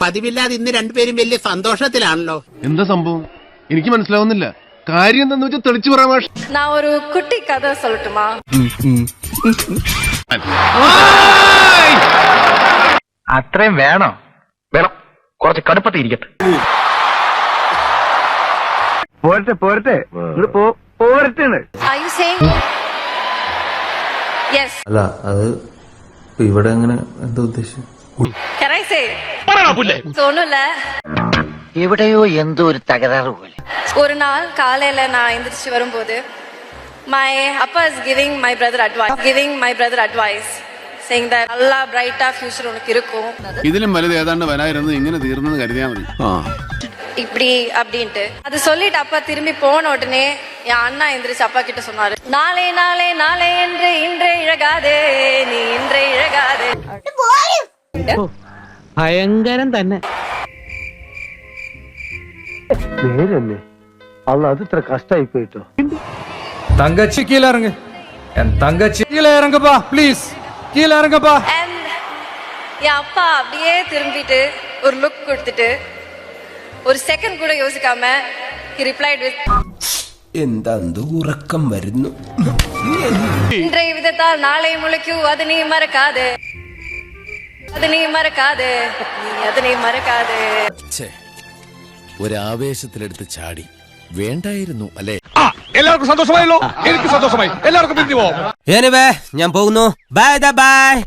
പതിവില്ലാതെ ഇന്ന് രണ്ടുപേരും വലിയ സന്തോഷത്തിലാണല്ലോ എന്താ സംഭവം എനിക്ക് മനസ്സിലാവുന്നില്ല കാര്യം എന്താന്ന് വെച്ചാൽ തെളിച്ചു പറയാൻ മാഷ് நான் ஒரு குட்டி கதை சொல்லட்டுமா അത്രയും വേണോ വേണം കുറച്ച് കടുപ്പത്തി ഇരിക്കട്ടെ പോരട്ടെ പോരട്ടെ പോരട്ടെ Are you saying? Yes. അല്ല അത് ഇവിടെ അങ്ങനെ എന്താ ഉദ്ദേശം Can I say? So, ஒண்ணும் இல்ல എവിടെയോ എന്തോ ഒരു തകരാറ് പോലെ ஒரு நாள் காலையில நான் எந்திரிச்சு வரும்போது my அப்பா is giving my brother advice giving my brother advice saying that நல்லா பிரைட்டா ஃபியூச்சர் உனக்கு இருக்கும் ഇതിലും വലുത് ഏതാണ്ട് വരായിരുന്നു ഇങ്ങനെ തീർന്നെന്ന് കരുതിയാ മതി இப்படி அப்படின்ட்டு அது சொல்லிட்டு அப்பா திரும்பி போன உடனே என் அண்ணா எந்திரிச்சு அப்பா கிட்ட சொன்னாரு நாளை நாளை நாளை ഭയങ്കരം തന്നെ നേരല്ലേ അല്ല അത് ഇത്ര കഷ്ടായി പോയിട്ടോ தங்கச்சி கீழே இறங்கு என் தங்கச்சி கீழே இறங்குப்பா ப்ளீஸ் கீழே இறங்குப்பா And என் அப்பா அப்படியே திரும்பிட்டு ஒரு லுக் கொடுத்துட்டு ஒரு செகண்ட் கூட யோசிக்காம he replied with എന്താ ഉറക്കം വരുന്നു இன்றைய விதத்தால் நாளை முளைக்கும் அது நீ மறக்காது ഒരാവേശത്തിലെടുത്ത് മറക്കാതെ. മറക്കാതെ. ഒരു ചാടി. വേണ്ടായിരുന്നു അല്ലേ? എല്ലാവർക്കും സന്തോഷമായല്ലോ. എനിക്ക് സന്തോഷമായി. എല്ലാവർക്കും ഞാൻ പോകുന്നു. Bye bye